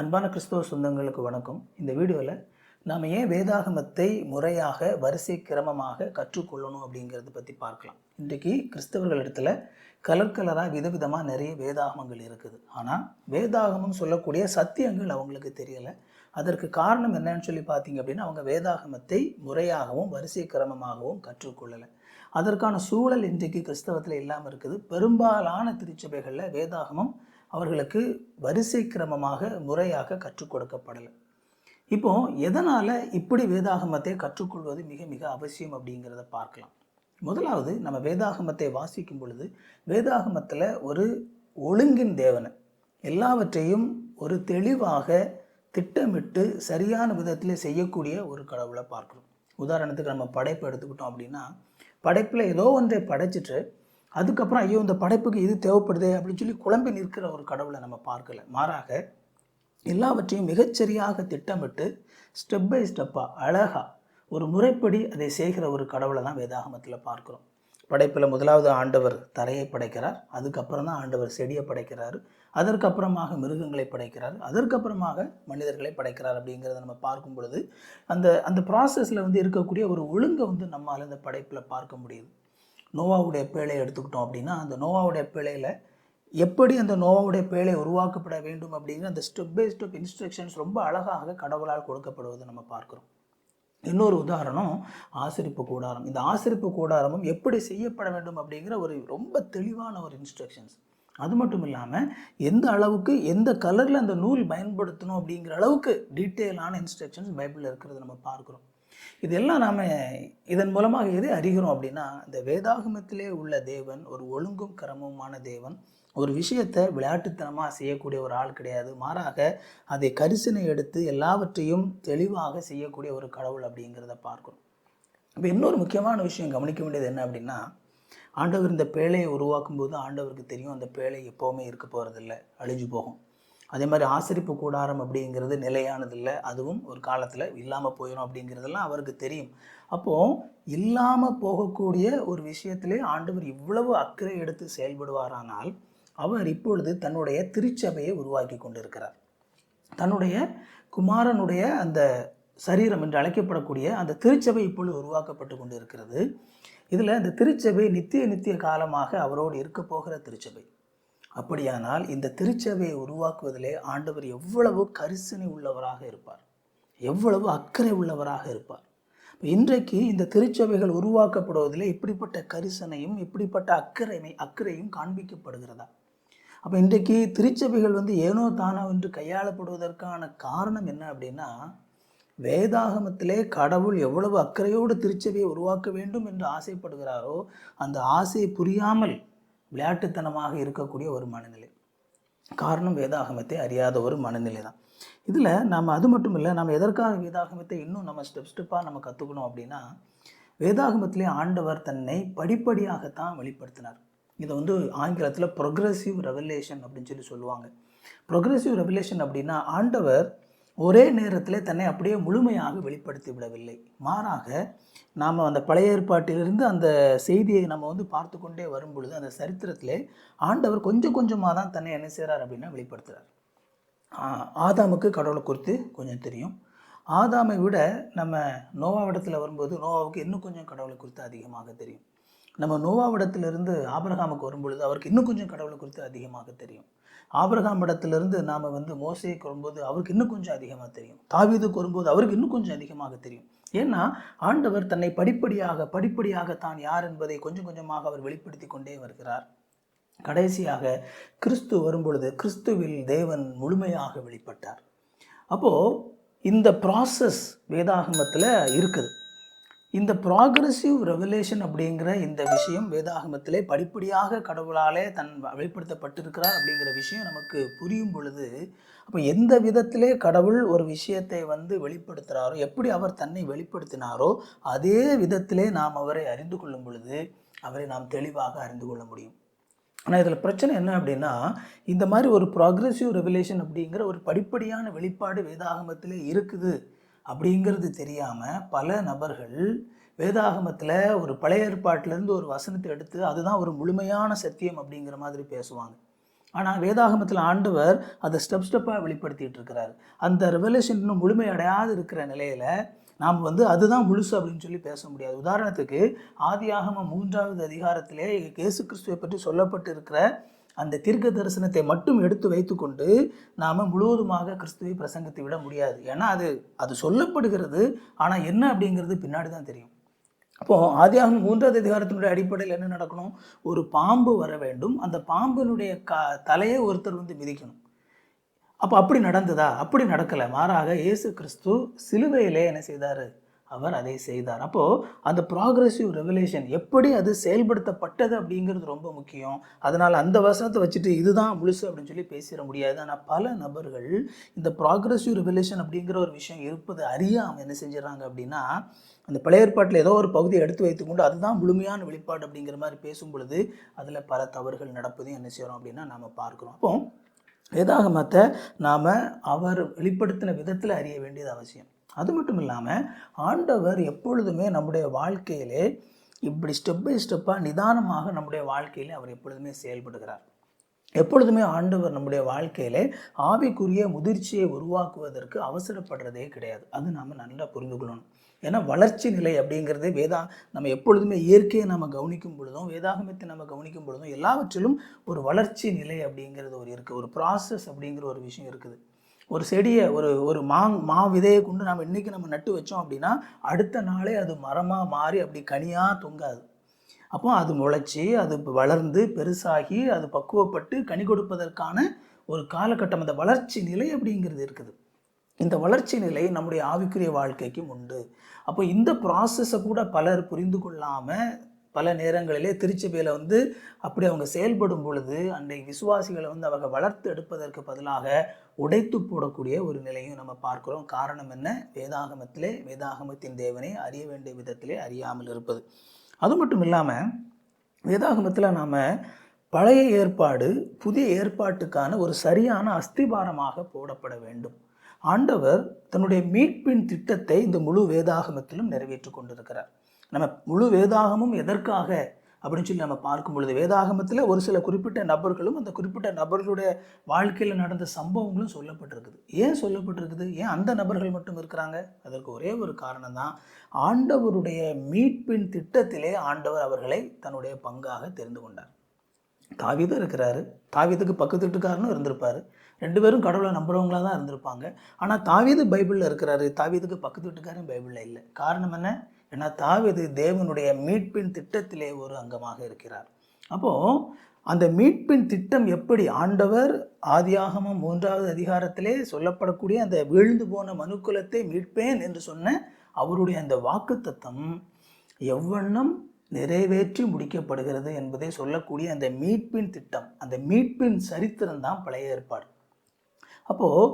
அன்பான கிறிஸ்தவ சொந்தங்களுக்கு வணக்கம். இந்த வீடியோவில் நாம் ஏன் வேதாகமத்தை முறையாக வரிசை கிரமமாக கற்றுக்கொள்ளணும் அப்படிங்கிறத பற்றி பார்க்கலாம். இன்றைக்கு கிறிஸ்தவர்களிடத்துல கலர் கலராக விதவிதமாக நிறைய வேதாகமங்கள் இருக்குது. ஆனால் வேதாகமம் சொல்லக்கூடிய சத்தியங்கள் அவங்களுக்கு தெரியலை. அதற்கு காரணம் என்னன்னு சொல்லி பார்த்தீங்க அப்படின்னா அவங்க வேதாகமத்தை முறையாகவும் வரிசை கிரமமாகவும் கற்றுக்கொள்ளலை. அதற்கான சூழல் இன்றைக்கு கிறிஸ்தவத்தில் இல்லாமல் இருக்குது. பெரும்பாலான திருச்சபைகளில் வேதாகமம் அவர்களுக்கு வரிசை கிரமமாக முறையாக கற்றுக் கொடுக்கப்படலை. இப்போ எதனால் இப்படி வேதாகமத்தை கற்றுக்கொள்வது மிக மிக அவசியம் அப்படிங்கிறத பார்க்கலாம். முதலாவது நம்ம வேதாகமத்தை வாசிக்கும் பொழுது வேதாகமத்தில் ஒரு ஒழுங்கின் தேவனை எல்லாவற்றையும் ஒரு தெளிவாக திட்டமிட்டு சரியான விதத்தில் செய்யக்கூடிய ஒரு கடவுளை பார்க்குறோம். உதாரணத்துக்கு நம்ம படைப்பு எடுத்துக்கிட்டோம் அப்படின்னா படைப்பில் ஏதோ ஒன்றை படைச்சிட்டு அதுக்கப்புறம் ஐயோ இந்த படைப்புக்கு இது தேவைப்படுதே அப்படின்னு சொல்லி குழம்பி நிற்கிற ஒரு கடவுளை நம்ம பார்க்கல. மாறாக எல்லாவற்றையும் மிகச்சரியாக திட்டமிட்டு ஸ்டெப் பை ஸ்டெப்பாக அழகாக ஒரு முறைப்படி அதை செய்கிற ஒரு கடவுளை தான் வேதாகமத்தில் பார்க்குறோம். படைப்பில் முதலாவது ஆண்டவர் தரையை படைக்கிறார் அதுக்கப்புறம் தான் ஆண்டவர் செடியை படைக்கிறார் அதற்கப்புறமாக மிருகங்களை படைக்கிறார் அதற்கப்புறமாக மனிதர்களை படைக்கிறார் அப்படிங்கிறத நம்ம பார்க்கும் பொழுது அந்த அந்த ப்ராசஸில் வந்து இருக்கக்கூடிய ஒரு ஒழுங்கை வந்து நம்மால் இந்த படைப்பில் பார்க்க முடியுது. நோவாவுடைய பேழையை எடுத்துக்கிட்டோம் அப்படின்னா அந்த நோவாவுடைய பேழையில் எப்படி அந்த நோவாவுடைய பேழை உருவாக்கப்பட வேண்டும் அப்படிங்கிற அந்த ஸ்டெப் பை ஸ்டெப் இன்ஸ்ட்ரக்ஷன்ஸ் ரொம்ப அழகாக கடவுளால் கொடுக்கப்படுவதை நம்ம பார்க்குறோம். இன்னொரு உதாரணம் ஆசிரிப்பு கூடாரம். இந்த ஆசிரிப்பு கூடாரமும் எப்படி செய்யப்பட வேண்டும் அப்படிங்கிற ஒரு ரொம்ப தெளிவான ஒரு இன்ஸ்ட்ரக்ஷன்ஸ் அது மட்டும் இல்லாமல் எந்த அளவுக்கு எந்த கலரில் அந்த நூல் பயன்படுத்தணும் அப்படிங்கிற அளவுக்கு டீட்டெயிலான இன்ஸ்ட்ரக்ஷன்ஸ் பைபிளில் இருக்கிறத நம்ம பார்க்குறோம். இதெல்லாம் நாம் இதன் மூலமாக எதை அறிகிறோம் அப்படின்னா இந்த வேதாகமத்திலே உள்ள தேவன் ஒரு ஒழுங்கும் கிரமமான தேவன் ஒரு விஷயத்தை விளையாட்டுத்தனமாக செய்யக்கூடிய ஒரு ஆள் கிடையாது. மாறாக அதை கரிசனை எடுத்து எல்லாவற்றையும் தெளிவாக செய்யக்கூடிய ஒரு கடவுள் அப்படிங்கிறத பார்க்குறோம். இப்போ இன்னொரு முக்கியமான விஷயம் கவனிக்க வேண்டியது என்ன அப்படின்னா ஆண்டவர் இந்த பேழையை உருவாக்கும் போது ஆண்டவருக்கு தெரியும் அந்த பேழை எப்போவுமே இருக்க போகிறதில்ல அழிஞ்சு போகும். அதே மாதிரி ஆசிரிப்பு கூடாரம் அப்படிங்கிறது நிலையானதில்லை. அதுவும் ஒரு காலத்தில் இல்லாமல் போயிடும் அப்படிங்கிறதெல்லாம் அவருக்கு தெரியும். அப்போது இல்லாமல் போகக்கூடிய ஒரு விஷயத்திலே ஆண்டவர் இவ்வளவு அக்கறை எடுத்து செயல்படுவாரானால் அவர் இப்பொழுது தன்னுடைய திருச்சபையை உருவாக்கி கொண்டிருக்கிறார். தன்னுடைய குமாரனுடைய அந்த சரீரம் என்று அழைக்கப்படக்கூடிய அந்த திருச்சபை இப்பொழுது உருவாக்கப்பட்டு கொண்டு இருக்கிறது இதில் இந்த திருச்சபை நித்திய நித்திய காலமாக அவரோடு இருக்க போகிற திருச்சபை. அப்படியானால் இந்த திருச்சபையை உருவாக்குவதிலே ஆண்டவர் எவ்வளவு கரிசனை உள்ளவராக இருப்பார். எவ்வளவு அக்கறை உள்ளவராக இருப்பார். இன்றைக்கு இந்த திருச்சபைகள் உருவாக்கப்படுவதிலே இப்படிப்பட்ட கரிசனையும் இப்படிப்பட்ட அக்கறைமை அக்கறையும் காண்பிக்கப்படுகிறதா? அப்போ இன்றைக்கு திருச்சபைகள் வந்து ஏனோ தானோ என்று கையாளப்படுவதற்கான காரணம் என்ன அப்படின்னா வேதாகமத்திலே கடவுள் எவ்வளவு அக்கறையோடு திருச்சபையை உருவாக்க வேண்டும் என்று ஆசைப்படுகிறாரோ அந்த ஆசை புரியாமல் விளையாட்டுத்தனமாக இருக்கக்கூடிய ஒரு மனநிலை. காரணம் வேதாகமத்தை அறியாத ஒரு மனநிலை தான். இதில் நாம் அது மட்டும் இல்லை நம்ம எதற்காக வேதாகமத்தை இன்னும் நம்ம ஸ்டெப் ஸ்டெப்பாக நம்ம கற்றுக்கணும் அப்படின்னா வேதாகமத்திலே ஆண்டவர் தன்னை படிப்படியாகத்தான் வெளிப்படுத்தினார். இதை வந்து ஆங்கிலத்தில் ப்ரொக்ரெசிவ் ரெவலேஷன் அப்படின்னு சொல்லி சொல்லுவாங்க. ப்ரொக்ரெசிவ் ரெவலேஷன் அப்படின்னா ஆண்டவர் ஒரே நேரத்தில் தன்னை அப்படியே முழுமையாக வெளிப்படுத்தி விடவில்லை. மாறாக நாம் அந்த பழைய ஏற்பாட்டிலிருந்து அந்த செய்தியை நம்ம வந்து பார்த்து கொண்டே வரும் பொழுது அந்த சரித்திரத்திலே ஆண்டவர் கொஞ்சம் கொஞ்சமாக தான் தன்னை என்ன செய்கிறார் அப்படின்னா வெளிப்படுத்துகிறார் ஆதாமுக்கு கடவுளை குறித்து கொஞ்சம் தெரியும். ஆதாமை விட நம்ம நோவாவிடத்தில் வரும்போது நோவாவுக்கு இன்னும் கொஞ்சம் கடவுளை குறித்து அதிகமாக தெரியும். நம்ம நோவாவிடத்திலிருந்து ஆபிரகாமுக்கு வரும்பொழுது அவருக்கு இன்னும் கொஞ்சம் கடவுளை குறித்து அதிகமாக தெரியும். ஆபிரகாம் இடத்திலிருந்து நாம் வந்து மோசைக்கு வரும்போது அவருக்கு இன்னும் கொஞ்சம் அதிகமாக தெரியும். தாவீதுக்கு வரும்போது அவருக்கு இன்னும் கொஞ்சம் அதிகமாக தெரியும். ஏன்னா ஆண்டவர் தன்னை படிப்படியாக படிப்படியாக தான் யார் என்பதை கொஞ்சம் கொஞ்சமாக அவர் வெளிப்படுத்தி கொண்டே வருகிறார். கடைசியாக கிறிஸ்து வரும்பொழுது கிறிஸ்துவில் தேவன் முழுமையாக வெளிப்பட்டார். அப்போது இந்த ப்ராசஸ் வேதாகமத்தில் இருக்குது. இந்த ப்ராக்ரஸிவ் ரெவலேஷன் அப்படிங்கிற இந்த விஷயம் வேதாகமத்திலே படிப்படியாக கடவுளாலே தன் வெளிப்படுத்தப்பட்டிருக்கிறார் அப்படிங்கிற விஷயம் நமக்கு புரியும் பொழுது அப்போ எந்த விதத்திலே கடவுள் ஒரு விஷயத்தை வந்து வெளிப்படுத்துகிறாரோ எப்படி அவர் தன்னை வெளிப்படுத்தினாரோ அதே விதத்திலே நாம் அவரை அறிந்து கொள்ளும் பொழுது அவரை நாம் தெளிவாக அறிந்து கொள்ள முடியும். ஆனால் இதில் பிரச்சனை என்ன அப்படின்னா இந்த மாதிரி ஒரு ப்ராக்ரெசிவ் ரெவலேஷன் அப்படிங்கிற ஒரு படிப்படியான வெளிப்பாடு வேதாகமத்திலே இருக்குது. அப்படிங்கிறது தெரியாமல் பல நபர்கள் வேதாகமத்தில் ஒரு பழைய ஏற்பாட்டிலேருந்து ஒரு வசனத்தை எடுத்து அதுதான் ஒரு முழுமையான சத்தியம் அப்படிங்கிற மாதிரி பேசுவாங்க. ஆனால் வேதாகமத்தில் ஆண்டவர் அதை ஸ்டெப் ஸ்டெப்பாக வெளிப்படுத்திட்டு இருக்கிறார். அந்த ரெவலேஷன் இன்னும் முழுமையடையாது இருக்கிற நிலையில் நாம் வந்து அதுதான் முழுசு அப்படின்னு சொல்லி பேச முடியாது. உதாரணத்துக்கு ஆதியாகமம் மூன்றாவது அதிகாரத்திலே இயேசு கிறிஸ்துவை பற்றி சொல்லப்பட்டு இருக்கிற அந்த தீர்க்க தரிசனத்தை மட்டும் எடுத்து வைத்துக்கொண்டு நாம் முழுவதுமாக கிறிஸ்துவை பிரசங்கத்தை விட முடியாது. ஏன்னா அது அது சொல்லப்படுகிறது. ஆனால் என்ன அப்படிங்கிறது பின்னாடி தான் தெரியும். அப்போது ஆதியாகும் மூன்றாவது அதிகாரத்தினுடைய அடிப்படையில் என்ன நடக்கணும்? ஒரு பாம்பு வர வேண்டும். அந்த பாம்பினுடைய க தலையை ஒருத்தர் வந்து மிதிக்கணும். அப்போ அப்படி நடந்ததா? அப்படி நடக்கலை. மாறாக இயேசு கிறிஸ்து சிலுவையிலே என்ன செய்தார்? அவர் அதை செய்தார். அப்போது அந்த ப்ராக்ரெசிவ் ரெவலேஷன் எப்படி அது செயல்படுத்தப்பட்டது அப்படிங்கிறது ரொம்ப முக்கியம். அதனால் அந்த வசனத்தை வச்சுட்டு இதுதான் முழுசு அப்படின்னு சொல்லி பேசிட முடியாது. ஆனால் பல நபர்கள் இந்த ப்ராக்ரெசிவ் ரெவலேஷன் அப்படிங்கிற ஒரு விஷயம் இருப்பது அறியாமல் என்ன செஞ்சிடறாங்க அப்படின்னா அந்த பழைய ஏற்பாட்டில் ஏதோ ஒரு பகுதியை எடுத்து வைத்துக்கொண்டு அதுதான் முழுமையான வெளிப்பாடு அப்படிங்கிற மாதிரி பேசும் பொழுது அதில் பல தவறுகள் நடப்பதையும் என்ன செய்கிறோம் அப்படின்னா நாம் பார்க்குறோம். அப்போ வேதாகமத்தை நாம் அவர் வெளிப்படுத்தின விதத்தில் அறிய வேண்டியது அவசியம். அது மட்டும் இல்லாமல் ஆண்டவர் எப்பொழுதுமே நம்முடைய வாழ்க்கையிலே இப்படி ஸ்டெப் பை ஸ்டெப்பாக நிதானமாக நம்முடைய வாழ்க்கையிலே அவர் எப்பொழுதுமே செயல்படுகிறார். எப்பொழுதுமே ஆண்டவர் நம்முடைய வாழ்க்கையிலே ஆவிக்குரிய முதிர்ச்சியை உருவாக்குவதற்கு அவசரப்படுறதே கிடையாது. அது நாம் நல்லா புரிந்து கொள்ளணும். ஏன்னா வளர்ச்சி நிலை அப்படிங்கிறது வேதா நம்ம எப்பொழுதுமே இயற்கையை நம்ம கவனிக்கும் பொழுதும் வேதாகமத்தை நம்ம கவனிக்கும் பொழுதும் எல்லாவற்றிலும் ஒரு வளர்ச்சி நிலை அப்படிங்கிறது ஒரு இருக்குது ஒரு ப்ராசஸ் அப்படிங்கிற ஒரு விஷயம் இருக்குது. ஒரு செடியை ஒரு ஒரு மா மா விதையை கொண்டு நம்ம இன்றைக்கி நம்ம நட்டு வச்சோம் அப்படின்னா அடுத்த நாளே அது மரமாக மாறி அப்படி கனியாக தொங்காது. அப்போ அது முளைச்சி அது வளர்ந்து பெருசாகி அது பக்குவப்பட்டு கனி கொடுப்பதற்கான ஒரு காலகட்டம் அந்த வளர்ச்சி நிலை அப்படிங்கிறது இருக்குது. இந்த வளர்ச்சி நிலை நம்முடைய ஆவிக்குரிய வாழ்க்கைக்கும் உண்டு. அப்போ இந்த ப்ராசஸை கூட பலர் புரிந்து கொள்ளாமல் பல நேரங்களிலே திருச்சபையில் வந்து அப்படி அவங்க செயல்படும் பொழுது அன்றைக்கு விசுவாசிகளை வந்து அவங்க வளர்த்து எடுப்பதற்கு பதிலாக உடைத்து போடக்கூடிய ஒரு நிலையும் நம்ம பார்க்குறோம். காரணம் என்ன? வேதாகமத்திலே வேதாகமத்தின் தேவனை அறிய வேண்டிய விதத்திலே அறியாமல் இருப்பது. அது மட்டும் இல்லாமல் வேதாகமத்தில் நாம் பழைய ஏற்பாடு புதிய ஏற்பாட்டுக்கான ஒரு சரியான அஸ்திபாரமாக போடப்பட வேண்டும். ஆண்டவர் தன்னுடைய மீட்பின் திட்டத்தை இந்த முழு வேதாகமத்திலும் நிறைவேற்றி கொண்டிருக்கிறார். நம்ம முழு வேதாகமும் எதற்காக? அப்படின்னு சொல்லி நம்ம பார்க்கும் பொழுது வேதாகமத்தில் ஒரு சில குறிப்பிட்ட நபர்களும் அந்த குறிப்பிட்ட நபர்களுடைய வாழ்க்கையில் நடந்த சம்பவங்களும் சொல்லப்பட்டிருக்குது. ஏன் சொல்லப்பட்டிருக்குது? ஏன் அந்த நபர்கள் மட்டும் இருக்கிறாங்க? அதற்கு ஒரே ஒரு காரணம் தான் ஆண்டவருடைய மீட்பின் திட்டத்திலே ஆண்டவர் அவர்களை தன்னுடைய பங்காக தெரிந்து கொண்டார். தாவிதும் இருக்கிறாரு. தாவிதுக்கு பக்கத்து வீட்டுக்காரனும் இருந்திருப்பார். ரெண்டு பேரும் கடவுளை நம்புறவங்களாக தான் இருந்திருப்பாங்க. ஆனால் தாவீது பைபிளில் இருக்கிறாரு. தாவீதுக்கு பக்கத்து வீட்டுக்காரன் பைபிளில் இல்லை. காரணம் என்ன? ஏன்னா தாவிது தேவனுடைய மீட்பின் திட்டத்திலே ஒரு அங்கமாக இருக்கிறார். அப்போது அந்த மீட்பின் திட்டம் எப்படி ஆண்டவர் ஆதியாகமம் மூன்றாவது அதிகாரத்திலே சொல்லப்படக்கூடிய அந்த வீழ்ந்து போன மனுக்குலத்தை மீட்பேன் என்று சொன்ன அவருடைய அந்த வாக்குத்தத்தம் எவ்வண்ணம் நிறைவேற்றி முடிக்கப்படுகிறது என்பதை சொல்லக்கூடிய அந்த மீட்பின் திட்டம் அந்த மீட்பின் சரித்திரம் தான் பழைய ஏற்பாடு. அப்போது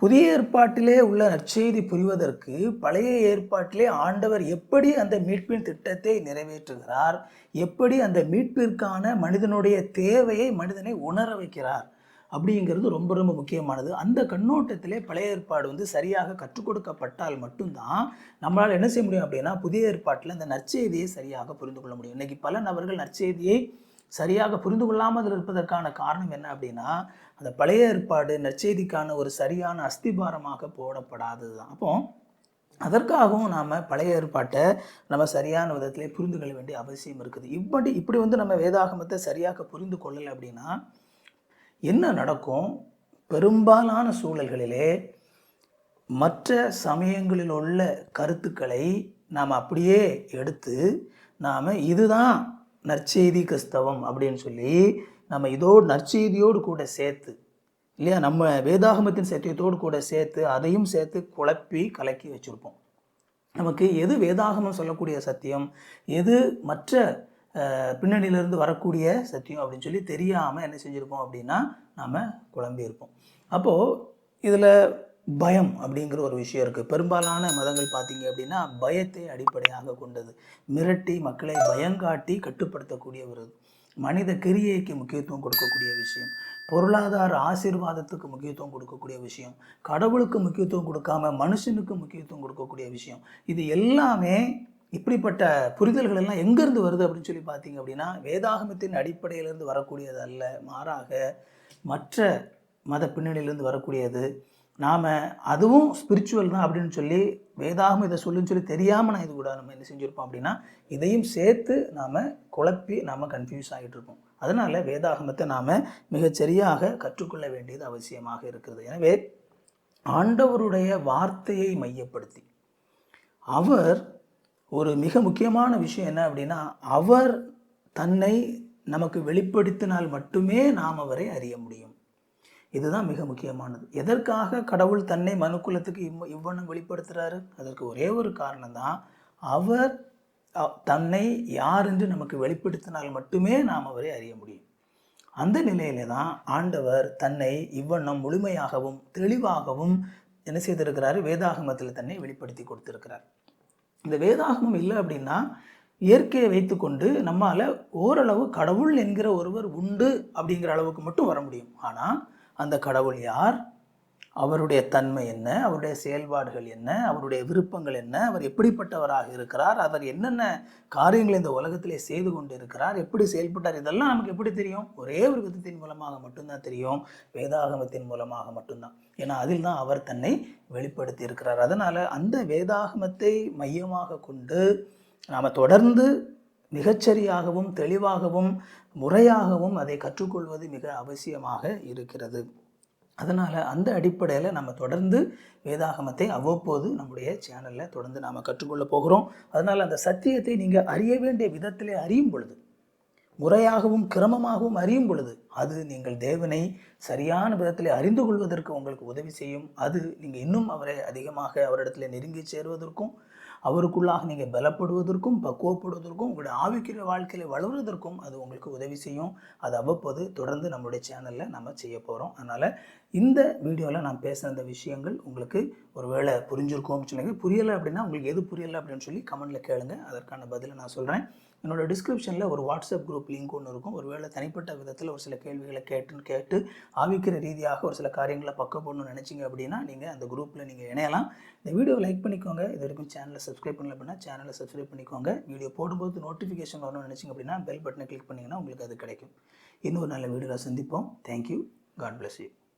புதிய ஏற்பாட்டிலே உள்ள நற்செய்தி புரிவதற்கு பழைய ஏற்பாட்டிலே ஆண்டவர் எப்படி அந்த மீட்பின் திட்டத்தை நிறைவேற்றுகிறார்? எப்படி அந்த மீட்பிற்கான மனிதனுடைய தேவையை மனிதனை உணர வைக்கிறார்? அப்படிங்கிறது ரொம்ப ரொம்ப முக்கியமானது. அந்த கண்ணோட்டத்திலே பழைய ஏற்பாடு வந்து சரியாக கற்றுக் கொடுக்கப்பட்டால் மட்டும்தான் நம்மளால் என்ன செய்ய முடியும் அப்படின்னா புதிய ஏற்பாட்டில் அந்த நற்செய்தியை சரியாக புரிந்து கொள்ள முடியும். இன்றைக்கி பல நபர்கள் நற்செய்தியை சரியாக புரிந்து கொள்ளாமல் இருப்பதற்கான காரணம் என்ன அப்படின்னா அந்த பழைய ஏற்பாடு நற்செய்திக்கான ஒரு சரியான அஸ்திபாரமாக போடப்படாதது தான். அப்போ அதற்காகவும் நாம் பழைய ஏற்பாட்டை நம்ம சரியான விதத்திலே புரிந்து கொள்ள வேண்டிய அவசியம் இருக்குது. இப்படி இப்படி வந்து நம்ம வேதாகமத்தை சரியாக புரிந்து கொள்ளலை அப்படின்னா என்ன நடக்கும்? பெரும்பாலான சூழல்களிலே மற்ற சமயங்களில் உள்ள கருத்துக்களை நாம் அப்படியே எடுத்து நாம் இதுதான் நற்செய்தி கிறிஸ்தவம் அப்படின்னு சொல்லி நம்ம இதோடு நற்செய்தியோடு கூட சேர்த்து இல்லையா? நம்ம வேதாகமத்தின் சத்தியத்தோடு கூட சேர்த்து அதையும் சேர்த்து குழப்பி கலக்கி வச்சுருப்போம். நமக்கு எது வேதாகமம் சொல்லக்கூடிய சத்தியம்? எது மற்ற பின்னணியிலிருந்து வரக்கூடிய சத்தியம் அப்படின்னு சொல்லி தெரியாமல் என்ன செஞ்சுருப்போம் அப்படின்னா நாம் குழம்பியிருப்போம். அப்போது இதில் பயம் அப்படிங்கிற ஒரு விஷயம் இருக்குது பெரும்பாலான மதங்கள் பார்த்தீங்க அப்படின்னா பயத்தை அடிப்படையாக கொண்டது. மிரட்டி மக்களை பயங்காட்டி கட்டுப்படுத்தக்கூடிய ஒரு மனித கிரியைக்கு முக்கியத்துவம் கொடுக்கக்கூடிய விஷயம். பொருளாதார ஆசீர்வாதத்துக்கு முக்கியத்துவம் கொடுக்கக்கூடிய விஷயம். கடவுளுக்கு முக்கியத்துவம் கொடுக்காம மனுஷனுக்கு முக்கியத்துவம் கொடுக்கக்கூடிய விஷயம். இது எல்லாமே இப்படிப்பட்ட புரிதல்கள் எல்லாம் எங்கேருந்து வருது அப்படின்னு சொல்லி பார்த்தீங்க அப்படின்னா வேதாகமத்தின் அடிப்படையிலிருந்து வரக்கூடியது அல்ல மாறாக மற்ற மத பின்னணியிலேருந்து வரக்கூடியது. நாம் அதுவும் ஸ்பிரிச்சுவல் தான் அப்படின்னு சொல்லி வேதாகம் இதை சொல்லுன்னு சொல்லி தெரியாமல் நான் இது கூட நம்ம என்ன செஞ்சுருப்போம் அப்படின்னா இதையும் சேர்த்து நாம் குழப்பி நாம் கன்ஃபியூஸ் ஆகிட்டு இருப்போம். அதனால் வேதாகமத்தை நாம் மிகச்சரியாக கற்றுக்கொள்ள வேண்டியது அவசியமாக இருக்கிறது. எனவே ஆண்டவருடைய வார்த்தையை மையப்படுத்தி அவர் ஒரு மிக முக்கியமான விஷயம் என்ன அப்படின்னா அவர் தன்னை நமக்கு வெளிப்படுத்தினால் மட்டுமே நாம் அவரை அறிய முடியும். இதுதான் மிக முக்கியமானது. எதற்காக கடவுள் தன்னை மனுக்குலத்துக்கு இவ் இவ்வண்ணம் வெளிப்படுத்துகிறாரு அதற்கு ஒரே ஒரு காரணம் தான் அவர் தன்னை யார் என்று நமக்கு வெளிப்படுத்தினால் மட்டுமே நாம் அவரை அறிய முடியும். அந்த நிலையிலே தான் ஆண்டவர் தன்னை இவ்வண்ணம் முழுமையாகவும் தெளிவாகவும் என்ன செய்திருக்கிறாரு? வேதாகமத்தில் தன்னை வெளிப்படுத்தி கொடுத்திருக்கிறார். இந்த வேதாகமம் இல்லை அப்படின்னா இயற்கையை வைத்துக்கொண்டு நம்மால் ஓரளவு கடவுள் என்கிற ஒருவர் உண்டு அப்படிங்கிற அளவுக்கு மட்டும் வர முடியும். ஆனால் அந்த கடவுள் யார்? அவருடைய தன்மை என்ன? அவருடைய செயல்பாடுகள் என்ன? அவருடைய விருப்பங்கள் என்ன? அவர் எப்படிப்பட்டவராக இருக்கிறார்? அவர் என்னென்ன காரியங்களை இந்த உலகத்திலே செய்து கொண்டு இருக்கிறார் எப்படி செயல்பட்டார்? இதெல்லாம் நமக்கு எப்படி தெரியும்? ஒரே ஒரு விதத்தின் மூலமாக மட்டும்தான் தெரியும். வேதாகமத்தின் மூலமாக மட்டும்தான். ஏன்னா அதில் தான் அவர் தன்னை வெளிப்படுத்தி இருக்கிறார். அதனால் அந்த வேதாகமத்தை மையமாக கொண்டு நாம் தொடர்ந்து மிகச்சரியாகவும் தெளிவாகவும் முறையாகவும் அதை கற்றுக்கொள்வது மிக அவசியமாக இருக்கிறது. அதனால் அந்த அடிப்படையில் நம்ம தொடர்ந்து வேதாகமத்தை அவ்வப்போது நம்முடைய சேனலில் தொடர்ந்து நாம் கற்றுக்கொள்ள போகிறோம். அதனால் அந்த சத்தியத்தை நீங்கள் அறிய வேண்டிய விதத்திலே அறியும் பொழுது முறையாகவும் கிரமமாகவும் அறியும் பொழுது அது நீங்கள் தேவனை சரியான விதத்தில் அறிந்து கொள்வதற்கு உங்களுக்கு உதவி செய்யும். அது நீங்கள் இன்னும் அவரை அதிகமாக அவரிடத்தில் நெருங்கி சேருவதற்கும் அவருக்குள்ளாக நீங்கள் பலப்படுவதற்கும் பக்குவப்படுவதற்கும் உங்களுடைய ஆவிக்கிற வாழ்க்கையில் வளர்வதற்கும் அது உங்களுக்கு உதவி செய்யும். அது அவ்வப்போது தொடர்ந்து நம்மளுடைய சேனலில் நம்ம செய்ய போகிறோம் அதனால் இந்த வீடியோவில் நான் பேசுகிற இந்த விஷயங்கள் உங்களுக்கு ஒரு வேளை புரிஞ்சிருக்கும்னு சொல்லுங்க புரியலை அப்படின்னா உங்களுக்கு எது புரியலை அப்படின்னு சொல்லி கமெண்ட்டில் கேளுங்க. அதற்கான பதிலை நான் சொல்கிறேன் என்னோடய டிஸ்கிரிப்ஷனில் ஒரு வாட்ஸ்அப் குரூப் லிங்க் ஒன்று இருக்கும். ஒரு வேளை தனிப்பட்ட விதத்தில் ஒரு சில கேள்விகளை கேட்டுன்னு கேட்டு ஆவிக்கிற ரீதியாக ஒரு சில காரியங்களை பக்கம் போடணும்னு நினச்சிங்க அப்படின்னா நீங்கள் அந்த குரூப்பில் நீங்கள் இணையலாம். இந்த வீடியோ லைக் பண்ணிக்கோங்க. இது வரைக்கும் சேனலை சப்ஸ்கிரைப் பண்ணல அப்படின்னா சேனலை சப்ஸ்கிரைப் பண்ணிக்கோங்க. வீடியோ போடும்போது நோட்டிஃபிகேஷன் வரணும்னு நினச்சிங்க அப்படின்னா பெல் பட்டனை கிளிக் பண்ணிங்கன்னா உங்களுக்கு அது கிடைக்கும். இன்னொரு நல்ல வீடியோவில் சந்திப்போம். Thank you God bless you